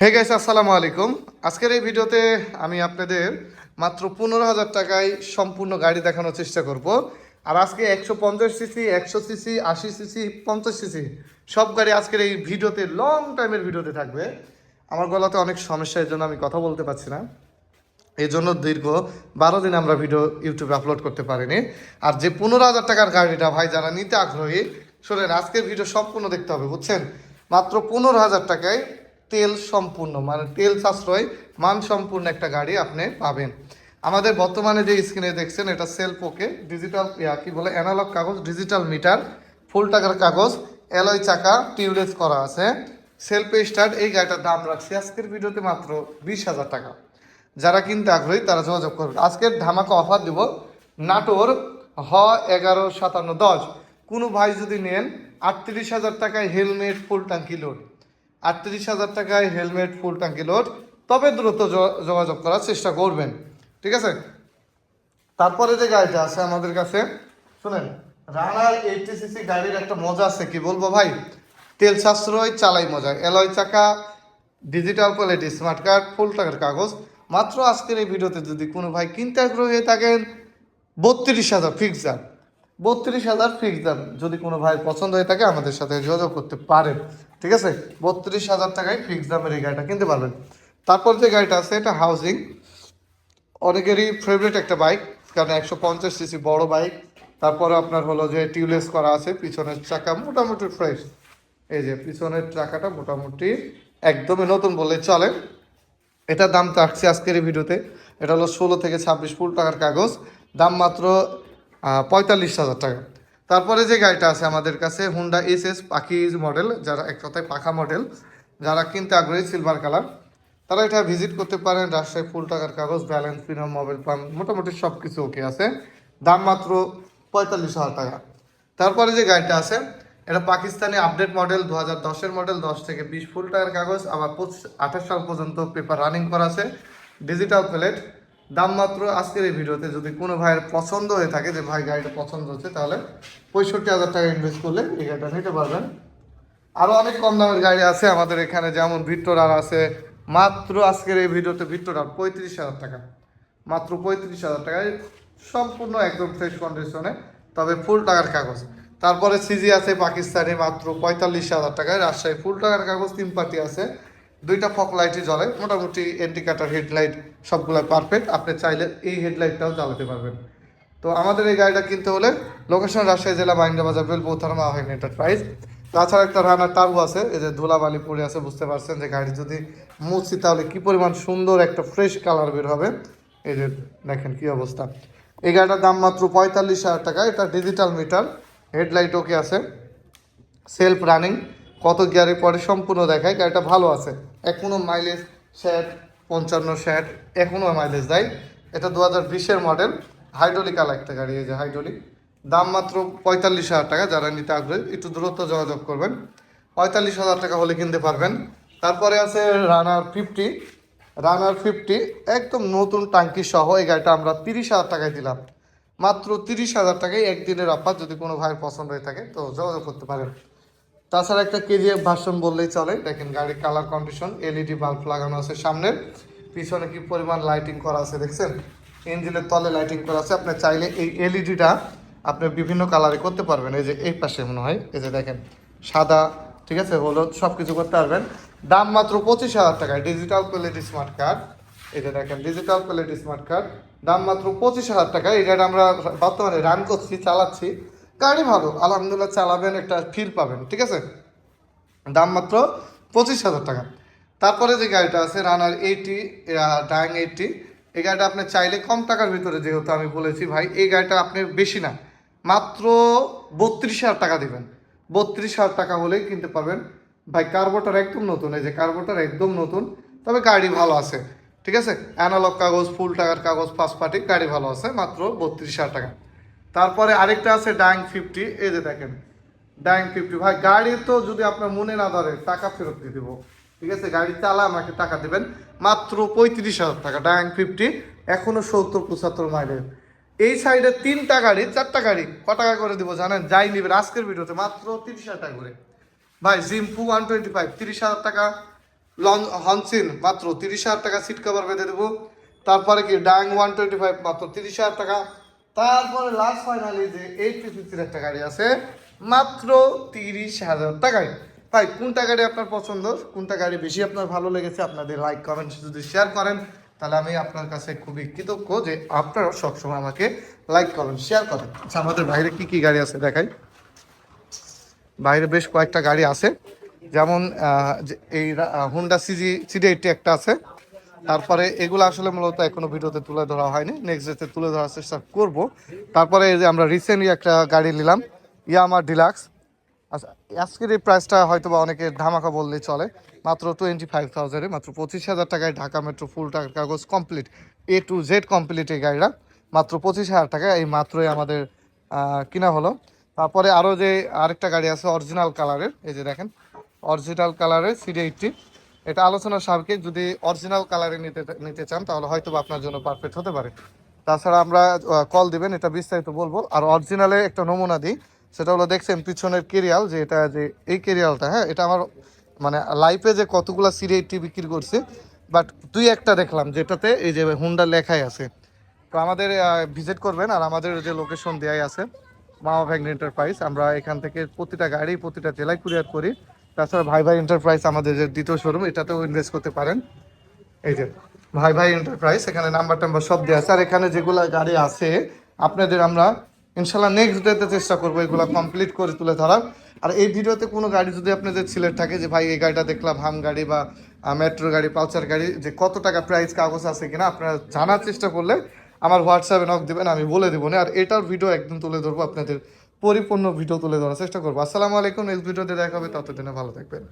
Hey guys আসসালামু আলাইকুম। আজকের এই ভিডিওতে আমি আপনাদের মাত্র পনেরো হাজার টাকায় সম্পূর্ণ গাড়ি দেখানোর চেষ্টা করব। আর আজকে একশো পঞ্চাশ সিসি একশো সিসি আশি সিসি পঞ্চাশ সিসি সব গাড়ি আজকের এই ভিডিওতে লং টাইমের ভিডিওতে থাকবে। আমার গলাতে অনেক সমস্যা এর জন্য আমি কথা বলতে পারছি না। এই জন্য দীর্ঘ বারো দিন আমরা ভিডিও ইউটিউবে আপলোড করতে পারিনি। আর যে পনেরো হাজার টাকার গাড়িটা, ভাই, যারা নিতে আগ্রহী, শোনেন, আজকের ভিডিও সম্পূর্ণ দেখতে হবে, বুঝছেন? মাত্র পনেরো হাজার টাকায় তেল সম্পূর্ণ মানে তেল সাশ্রয় মান সম্পূর্ণ একটা গাড়ি আপনি পাবেন। আমাদের বর্তমানে যে স্ক্রিনে দেখছেন, এটা সেলফ ওকে ডিজিটাল কি বলে অ্যানালগ কাগজ ডিজিটাল মিটার ফুল টাকার কাগজ অ্যালয় চাকা, টিউবলেস করা আছে। সেলফ স্টার্ট এই গাড়িটার দাম রাখছি আজকের ভিডিওতে মাত্র বিশ হাজার টাকা। যারা কিনতে আগ্রহী, তারা যোগাযোগ করবে আজকের ধামাকা অফার দিব নাটোর হ এগারো সাতান্ন দশ। কোনো ভাই যদি নেন, আটত্রিশ হাজার টাকায় হেলমেট ফুল ট্যাঙ্কি লোড আটত্রিশ হাজার টাকায় হেলমেট, ফুল ট্যাঙ্কি লোড। তবে দ্রুত যোগাযোগ করার চেষ্টা করবেন। ঠিক আছে? তারপরে যে গাড়িটা আছে আমাদের কাছে, শুনেন, রানার এইটি সিসি গাড়ির একটা মজা আছে, কি বলব ভাই? তেল সাশ্রয়, চালাই মজা। এলয় চাকা, digital quality, smart card, full টাকার কাগজ। মাত্র আজকের এই ভিডিওতে যদি কোনো ভাই কিনতে আগ্রহী হয়ে থাকেন, বত্রিশ হাজার ফিক্স দাম বত্রিশ হাজার ফিক্স দাম। যদি কোনো ভাই পছন্দ হয়ে থাকে, আমাদের সাথে যোগাযোগ করতে পারেন। ঠিক আছে? বত্রিশ হাজার টাকায় ফিক্স দামের এই গাড়িটা কিনতে পারবেন। তারপর যে গাড়িটা আছে, এটা হাউজিং অনেকেরই ফেভারিট একটা বাইক কারণ একশো পঞ্চাশ সিসি বড় বাইক তারপরে আপনার হলো যে টিউলেস করা আছে, পিছনের চাকা মোটামুটি ফ্রেশ এই যে পিছনের চাকাটা মোটামুটি একদমই নতুন বললে চলে। এটার দাম থাকছে আজকের ভিডিওতে। এটা হলো ষোলো থেকে ছাব্বিশ ফুল টাকার কাগজ। দাম মাত্র পঁয়তাল্লিশ হাজার টাকা। তারপরে যে গাড়িটা আছে আমাদের কাছে হুন্ডা এস এস পাখি মডেল যারা এক কথায় পাখা মডেল যারা কিনতে আগ্রহী সিলভার কালার তারা এটা ভিজিট করতে পারেন, রাজশাহী ফুল টাকার কাগজ ব্যালেন্স ফিনাম মোবাইল পাম্প মোটামুটি সব কিছু ওকে আছে। দাম মাত্র পঁয়তাল্লিশ হাজার টাকা। তারপরে যে গাড়িটা আছে, এটা পাকিস্তানি আপডেট মডেল দু হাজার দশের মডেল দশ থেকে বিশ ফুল টাকার কাগজ, আবার পঁচিশ আঠাশ সাল পর্যন্ত পেপার রানিং করা আছে। ডিজিটাল প্লেট দাম মাত্র আজকের এই ভিডিওতে যদি কোনো ভাইয়ের পছন্দ হয়ে থাকে, যে ভাই গাড়িটা পছন্দ হচ্ছে, তাহলে পঁয়ষট্টি হাজার টাকা ইনভেস্ট করলে এই গাড়িটা নিতে পারবেন। আরও অনেক কম দামের গাড়ি আছে আমাদের এখানে, যেমন ভিক্টোর আর আছে। মাত্র আজকের এই ভিডিওতে ভিক্টোর আর পঁয়ত্রিশ হাজার টাকা। মাত্র পঁয়ত্রিশ হাজার টাকায় সম্পূর্ণ একদম ফ্রেশ কন্ডিশনে তবে ফুল টাকার কাগজ। তারপরে সিজি আছে পাকিস্তানি, মাত্র পঁয়তাল্লিশ হাজার টাকায়। রাজশাহী ফুল টাকার কাগজ, তিন পার্টি আছে। দুইটা ফক লাইটই জ্বলে। মোটামুটি এন্টিকাটার হেডলাইট সবগুলো পারফেক্ট আপনি চাইলে এই হেডলাইটটাও চালাতে পারবেন। তো আমাদের এই গাড়িটা কিনতে হলে লোকেশন রাজশাহী জেলা মাইন্ডা বাজার বেল বৌথারমা হয় এন্টারপ্রাইজ তাছাড়া একটা রানার টার্বো আছে, এই যে ধুলাবালি পড়ে আছে, বুঝতে পারছেন যে গাড়ি যদি মুছি তাহলে কী পরিমাণ সুন্দর একটা ফ্রেশ কালার বের হবে। এই যে দেখেন কী অবস্থা। এই গাড়িটার দাম মাত্র পঁয়তাল্লিশ হাজার টাকা, এটা ডিজিটাল মিটার হেডলাইট ওকে আছে। সেলফ রানিং কত গিয়ারে পরে সম্পূর্ণ দেখায়, গাড়িটা ভালো আছে। এখনও মাইলেজ ষাট, পঞ্চান্ন ষাট এখনও মাইলেজ দেয়। এটা দু হাজার বিশের মডেল হাইড্রোলিক আলা একটা গাড়ি, এই যে হাইড্রোলিক দাম মাত্র পঁয়তাল্লিশ হাজার টাকা, যারা নিতে আগ্রহী, একটু দূরত্ব যোগাযোগ করবেন। পঁয়তাল্লিশ হাজার টাকা হলে কিনতে পারবেন। তারপরে আছে রানার ফিফটি রানার ফিফটি একদম নতুন টাঙ্কি সহ এই গাড়িটা আমরা তিরিশ হাজার টাকায় দিলাম। মাত্র তিরিশ হাজার টাকায় একদিনের অফার যদি কোনো ভাইয়ের পছন্দ হয়ে থাকে, তো যোগাযোগ করতে পারেন। তাছাড়া একটা কেজিএফ ভার্সন বললেই চলে। দেখেন গাড়ির কালার কন্ডিশন এলইডি বাল্ব লাগানো আছে সামনের। পিছনে কি পরিমাণ লাইটিং করা আছে দেখছেন? ইঞ্জিনের তলে লাইটিং করা আছে। আপনি চাইলে এই এলইডিটা আপনি বিভিন্ন কালারে করতে পারবেন। এই যে এই পাশে মনে হয়। এই যে দেখেন, সাদা, ঠিক আছে? হলুদ সব কিছু করতে পারবেন। দাম মাত্র পঁচিশ হাজার টাকায়। ডিজিটাল কোয়ালিটি স্মার্ট কার্ড যে দেখেন ডিজিটাল কোয়ালিটি স্মার্ট কার্ড দাম মাত্র পঁচিশ হাজার টাকা এই গাড়ি আমরা বর্তমানে রান করছি, চালাচ্ছি। গাড়ি ভালো, আলহামদুলিল্লাহ চালাবেন, একটা ফিল পাবেন, ঠিক আছে? দাম মাত্র পঁচিশ হাজার টাকা। তারপরে যে গাড়িটা আছে রানার এইটি ডায়াং এইটি এই গাড়িটা আপনি চাইলে কম টাকার ভিতরে যেহেতু আমি বলেছি ভাই, এই গাড়িটা আপনি বেশি না, মাত্র বত্রিশ হাজার টাকা দেবেন। বত্রিশ হাজার টাকা হলেই কিনতে পারবেন। ভাই, কার্বোটার একদম নতুন, এই যে কার্বোটার একদম নতুন, তবে গাড়ি ভালো আছে, ঠিক আছে? অ্যানালগ কাগজ ফুল টাকার কাগজ ফার্স্ট পার্টি গাড়ি ভালো আছে, মাত্র বত্রিশ হাজার টাকা। তারপরে আরেকটা আছে ডাইং ফিফটি এই যে দেখেন। ডাইং ফিফটি ভাই, গাড়ি তো যদি আপনার মনে না ধরে, টাকা ফেরত দিয়ে দেবো। ঠিক আছে, গাড়ি চালা, আমাকে টাকা দেবেন। মাত্র পঁয়ত্রিশ হাজার টাকা ডাইং ফিফটি এখনও সত্তর, পঁচাত্তর মাইলের। এই সাইডে তিনটা গাড়ি, চারটা গাড়ি, ক টাকা করে দিব জানেন? যাই নিবেন, আজকের ভিডিওতে মাত্র তিরিশ হাজার টাকা করে। ভাই জিম্পু ওয়ান টোয়েন্টি ফাইভ তিরিশ হাজার টাকা। লং হনসিন মাত্র তিরিশ হাজার টাকা সিট কভার বেঁধে দেবো। তারপরে কি? ডাং ওয়ান টোয়েন্টি ফাইভ মাত্র তিরিশ হাজার টাকা। তারপরে লাস্ট ফাইনালি যে এইট একটা গাড়ি আছে, মাত্র তিরিশ হাজার টাকায়। ভাই, কোনটা গাড়ি আপনার পছন্দ? কোনটা গাড়ি বেশি আপনার ভালো লেগেছে? আপনাদের লাইক কমেন্ট যদি শেয়ার করেন, তাহলে আমি আপনার কাছে খুবই কৃতজ্ঞ যে আপনারা সবসময় আমাকে লাইক করেন শেয়ার করেন। আচ্ছা আমাদের বাইরে কি কি গাড়ি আছে দেখাই। বাইরে বেশ কয়েকটা গাড়ি আছে। যেমন এই হুন্ডা সিজি সিডি এইটটি একটা আছে। তারপরে এগুলো আসলে মূলত এখনও ভিডিওতে তুলে ধরা হয়নি। নেক্সট ডেতে তুলে ধরার চেষ্টা করব। তারপরে এই যে আমরা রিসেন্টলি একটা গাড়ি নিলাম ইয়ামা ডিলাক্স আচ্ছা আজকের এই প্রাইসটা হয়তো বা অনেকে ধামাকা বললেই চলে। মাত্র টোয়েন্টি ফাইভ থাউজেন্ডে মাত্র পঁচিশ হাজার টাকায় ঢাকা মেট্রো ফুল টাকার কাগজ complete A to Z complete এই গাড়িটা। মাত্র পঁচিশ হাজার টাকা এই মাত্রই আমাদের কিনা হলো। তারপরে আরও যে আরেকটা গাড়ি আছে অরিজিনাল কালারের এই যে দেখেন অরিজিনাল কালারের সিডি এইটটি এটা আলোচনার সাপেক্ষে যদি অরিজিনাল কালারে নিতে নিতে চান, তাহলে হয়তো আপনার জন্য পারফেক্ট হতে পারে। তাছাড়া আমরা কল দিবেন, এটা বিস্তারিত বলব। আর অরিজিনালে একটা নমুনা দিই, সেটা হলো দেখছেন পিছনের কেরিয়াল, যে এটা যে এই কেরিয়ালটা হ্যাঁ এটা আমার মানে লাইফে যে কতগুলো সিডি এইটটি বিক্রি করছে বাট দুই একটা দেখলাম, যেটাতে এই যে হুন্ডা লেখাই আছে। তো আমাদের ভিজিট করবেন, আর আমাদের যে লোকেশন দেয়াই আছে মামা ভ্যাগন এন্টারপ্রাইজ আমরা এখান থেকে প্রতিটা গাড়ি, প্রতিটা জেলায় কুরিয়ার করি। তাছাড়া ভাই ভাই এন্টারপ্রাইজ আমাদের যে দ্বিতীয় শোরুম এটাতেও ইনভেস্ট করতে পারেন। এই যে ভাই ভাই এন্টারপ্রাইজ এখানে নাম্বার টাম্বার সব দেওয়া আছে। আর এখানে যেগুলো গাড়ি আছে, আপনাদের আমরা ইনশাল্লাহ নেক্সট ডেতে চেষ্টা করব এগুলো কমপ্লিট করে তুলে ধরার। আর এই ভিডিওতে কোনো গাড়ি যদি আপনাদের সিলেক্ট থাকে, যে ভাই এই গাড়িটা দেখলাম, হাম গাড়ি বা মেট্রো গাড়ি, পালসার গাড়ি, যে কত টাকা প্রাইস কাগজ আছে কিনা, আপনারা জানার চেষ্টা করলে আমার হোয়াটসঅ্যাপে নক দেবেন, আমি বলে দেবো। না আর এটার ভিডিও একদম তুলে ধরবো আপনাদের পরিপূর্ণ ভিডিও তুলে ধরার চেষ্টা করব। আসসালামু আলাইকুম নেক্সট ভিডিওতে দেখাবে ততদিনে ভালো থাকবেন।